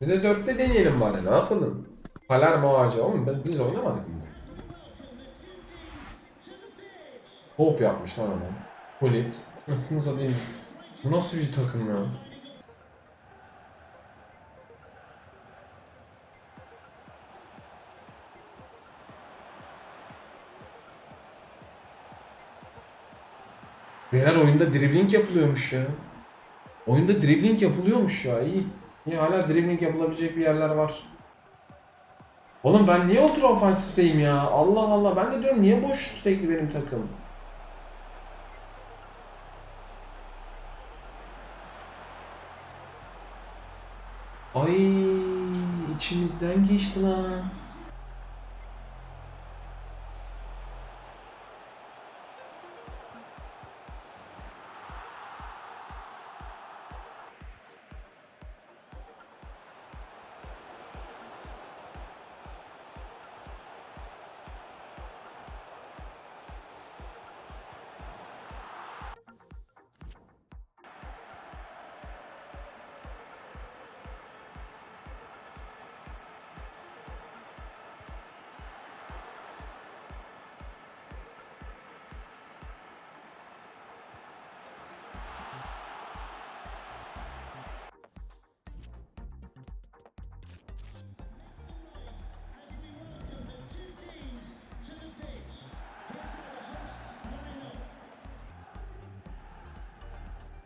Bir de dörtte deneyelim bari ne yapalım? Palermo ağacı oğlum ben, biz oynamadık mı? Hop yapmışlar ama. Hulit. Nasıl satayım? Bu nasıl bir takım ya? Beyler oyunda dribbling yapılıyormuş ya. Oyunda dribbling yapılıyormuş ya iyi. İyi hala dribbling yapılabilecek bir yerler var. Oğlum ben niye ultra ofansifteyim ya? Allah Allah ben de diyorum niye boş sürekli benim takım? Ay içimizden geçti lan.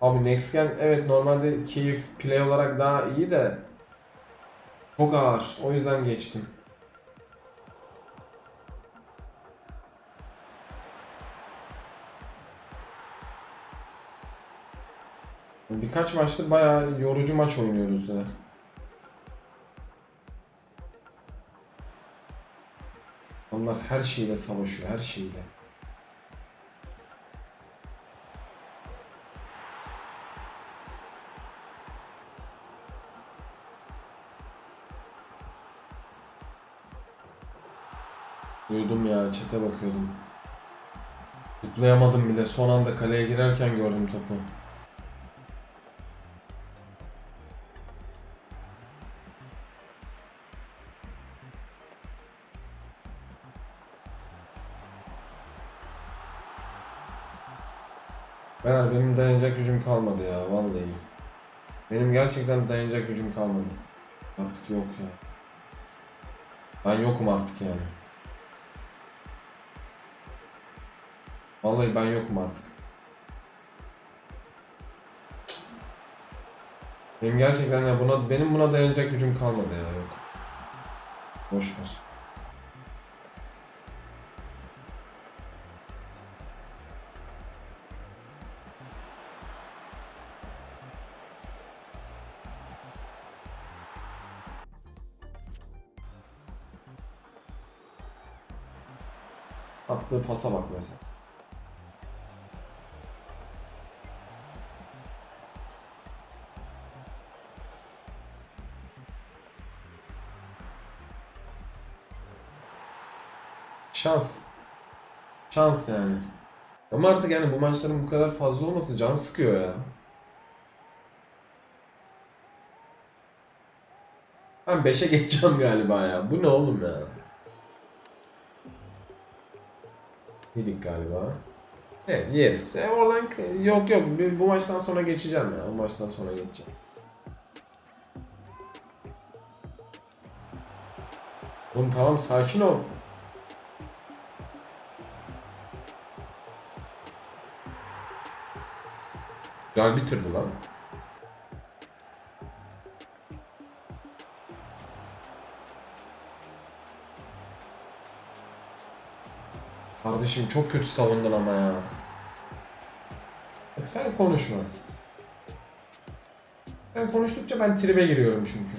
Abi Next Gen evet normalde keyif play olarak daha iyi de çok ağır. O yüzden geçtim. Birkaç maçtır bayağı yorucu maç oynuyoruz ya. Onlar her şeyle savaşıyor, her şeyle. Çete bakıyordum. Zıplayamadım bile. Son anda kaleye girerken gördüm topu. Beyler benim dayanacak gücüm kalmadı ya vallahi. Benim gerçekten dayanacak gücüm kalmadı. Artık yok ya. Ben yokum artık yani. Vallahi ben yokum artık. Benim gerçekten ya buna benim buna dayanacak gücüm kalmadı ya yok. Boş ver. Attığı pasa bak mesela. Şans. Şans yani. Ama artık yani bu maçların bu kadar fazla olması can sıkıyor ya. Ben 5'e geçeceğim galiba ya. Bu ne oğlum ya? Yedik galiba. Evet yeriz. E oradan yok yok bu- maçtan sonra geçeceğim ya. Bu maçtan sonra geçeceğim. Oğlum tamam sakin ol. Güzel bitirdi lan. Kardeşim çok kötü savundun ama ya. Bak sen konuşma. Sen konuştukça ben tribe giriyorum çünkü.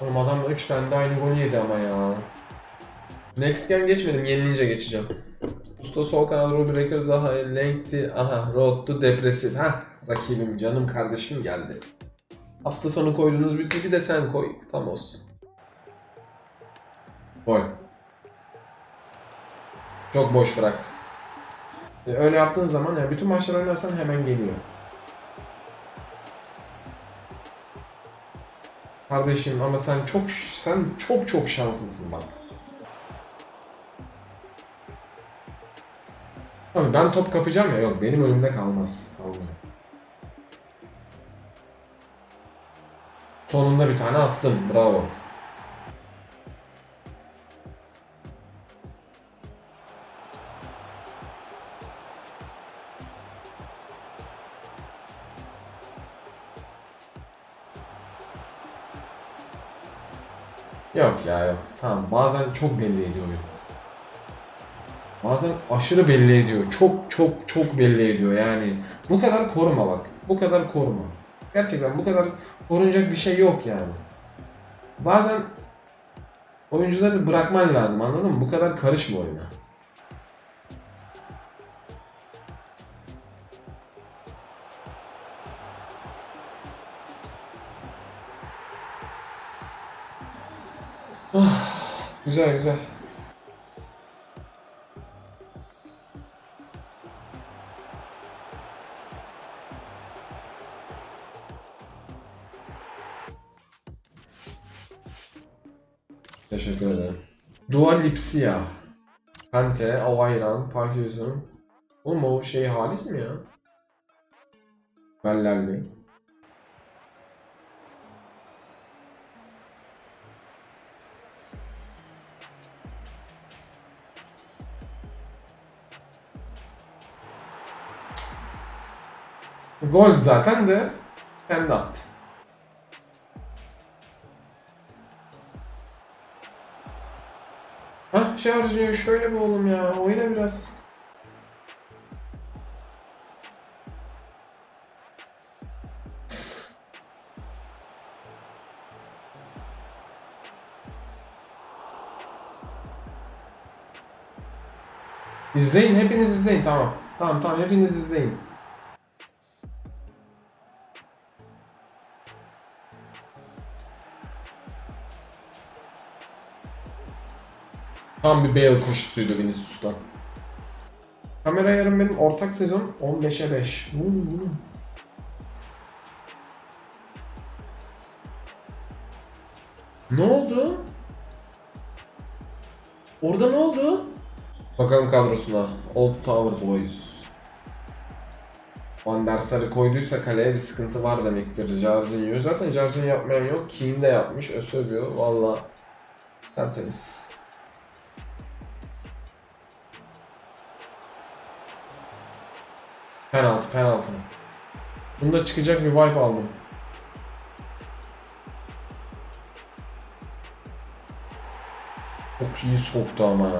Oğlum adam 3 tane de aynı golü yedi ama ya. Next game geçmedim, yenilince geçeceğim. Usta sol kanal Ruby Breaker Zaha Lengthy aha Road to Depresif. Ha rakibim canım kardeşim geldi. Hafta sonu koyduğunuz bir de sen koy. Tam olsun. Koy. Çok boş bıraktı. E, öyle yaptığın zaman ya bütün maçlar oynarsan hemen geliyor. Kardeşim ama sen çok sen çok çok şanslısın bak. Tabii ben top kapacağım ya yok benim önümde kalmaz. Kalmıyor. Sonunda bir tane attım. Bravo. Yok ya yok. Tamam bazen çok belli ediyor oyun. Bazen aşırı belli ediyor. Çok çok çok belli ediyor yani. Bu kadar koruma bak. Bu kadar koruma. Gerçekten bu kadar korunacak bir şey yok yani. Bazen oyuncuları bırakman lazım anladın mı? Bu kadar karışma oyuna. Ah, güzel güzel. Teşekkür ederim. Dua Lipsia. Kante, Avayran, Park Hugheson. Oğlum o şey halis mi ya? Gallerli. Gol zaten de kendi attı. Hah şarjı şöyle bir oğlum ya oyna biraz. İzleyin hepiniz izleyin tamam. Tamam tamam hepiniz izleyin. Tam bir Bale koşusuydu Vinicius'tan. Kamera yarın benim ortak sezon 15'e 5. Vuu, vuu. Ne oldu? Orada ne oldu? Bakalım kadrosuna. Old Tower Boys. Van der Sar'ı koyduysa kaleye bir sıkıntı var demektir. Jarzinho. Zaten Jarzinho yapmayan yok. Keane de yapmış. Ösöbio. Valla tertemiz. Penaltı, penaltı. Bunda çıkacak bir vibe aldım. Çok iyi soktu ama.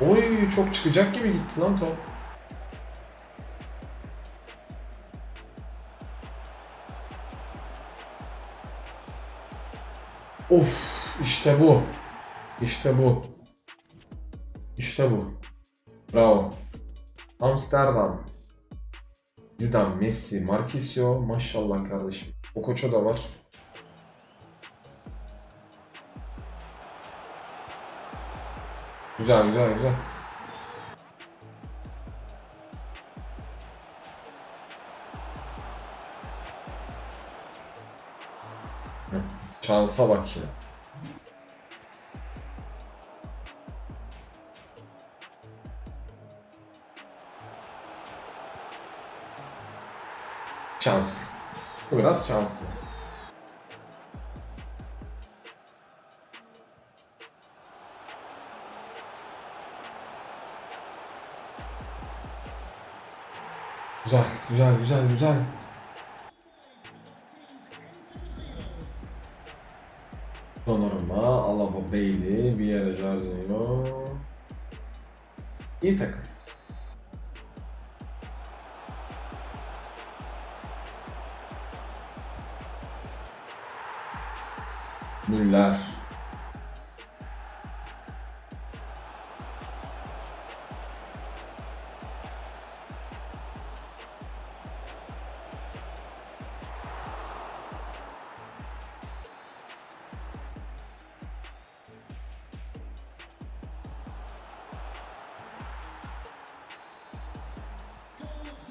Oy çok çıkacak gibi gitti lan top. Of işte bu. İşte bu. İşte bu. Bravo. Amsterdam. Zidane, Messi, Marquisio maşallah kardeşim. O koça da var. Güzel güzel güzel. Şansa bak ya. Şans. Bu biraz şanslı. Güzel, güzel, güzel, güzel. Bailey, Vieira, Jardim İyi takım. Müller.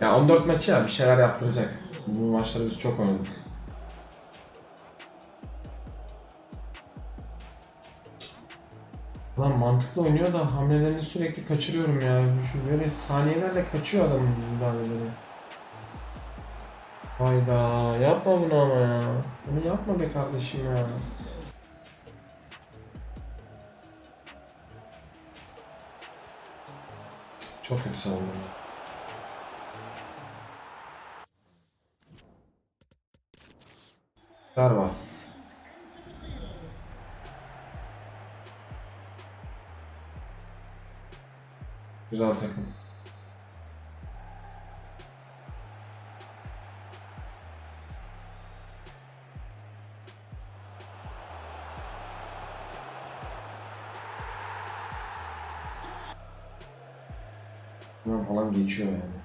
Ya 14 maçı ya bir şeyler yaptıracak. Bu maçları biz çok oynadık. Lan mantıklı oynuyor da hamlelerini sürekli kaçırıyorum ya. Şu böyle saniyelerle kaçıyor adamın müdahaleleri. Hayda yapma bunu ama ya. Bunu yapma be kardeşim ya. Çok kötü savunma. Darvas. Güzel takım. Falan geçiyor yani.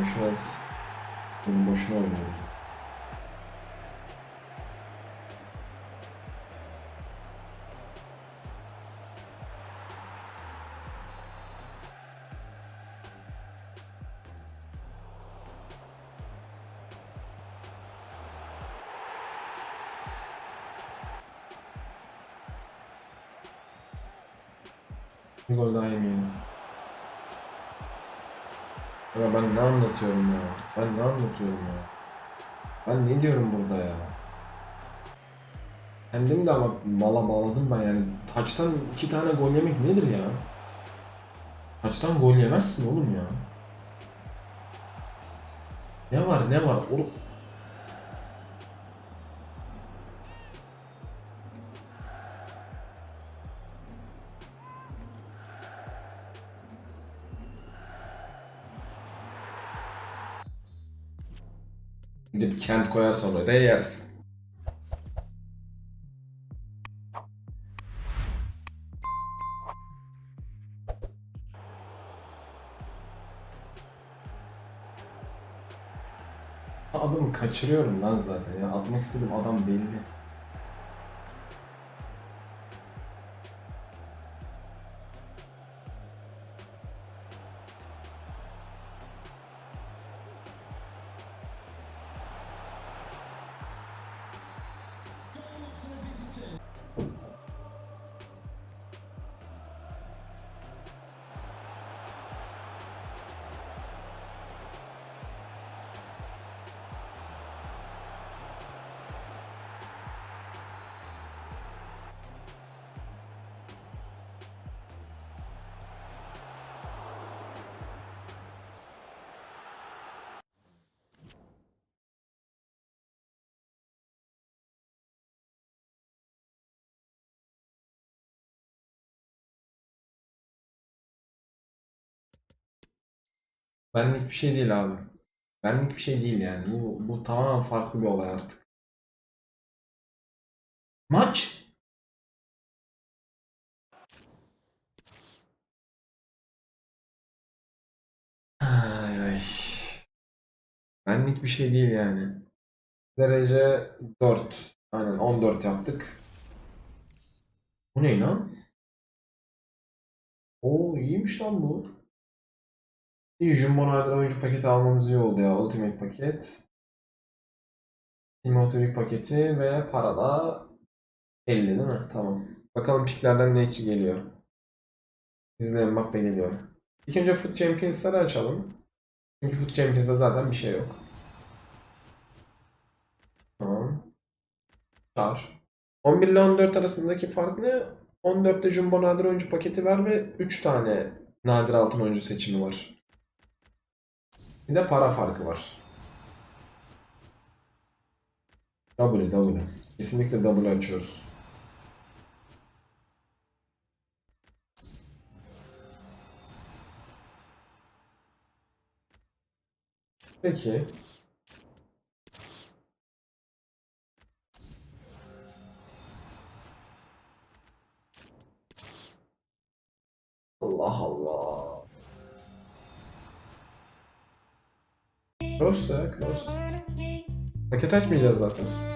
Boşuna, bunu boşuna oynuyoruz. Gol daha yemeyelim. Ya ben ne anlatıyorum ya? Ben ne anlatıyorum ya? Ben ne diyorum burada ya? Kendim de ama mala bağladım ben yani. Taçtan iki tane gol yemek nedir ya? Taçtan gol yemezsin oğlum ya. Ne var ne var? Oğlum Gidip kent koyarsan oraya yersin. Adamı kaçırıyorum lan zaten ya. Atmak istediğim adam belli. Benlik bir şey değil abi. Benlik bir şey değil yani. Bu, bu tamamen farklı bir olay artık. Maç. Ay ay. Benlik bir şey değil yani. Derece 4. Aynen 14 yaptık. Bu ne lan? Oo iyiymiş lan bu. İyi Jumbo Nadir oyuncu paketi almamız iyi oldu ya. Ultimate paket. Timothy paketi ve para da 50 değil mi? Tamam. Bakalım piklerden ne geliyor. Bizde Mbappe geliyor. İlk önce Foot Champions'ları açalım. Çünkü Foot Champions'da zaten bir şey yok. Tamam. Çağır. 11 ile 14 arasındaki fark ne? 14'te Jumbo Nadir oyuncu paketi var ve 3 tane nadir altın oyuncu seçimi var. Bir de para farkı var. W, W. Kesinlikle W açıyoruz. Peki. Allah Allah. Cross ya cross. Paket açmayacağız zaten.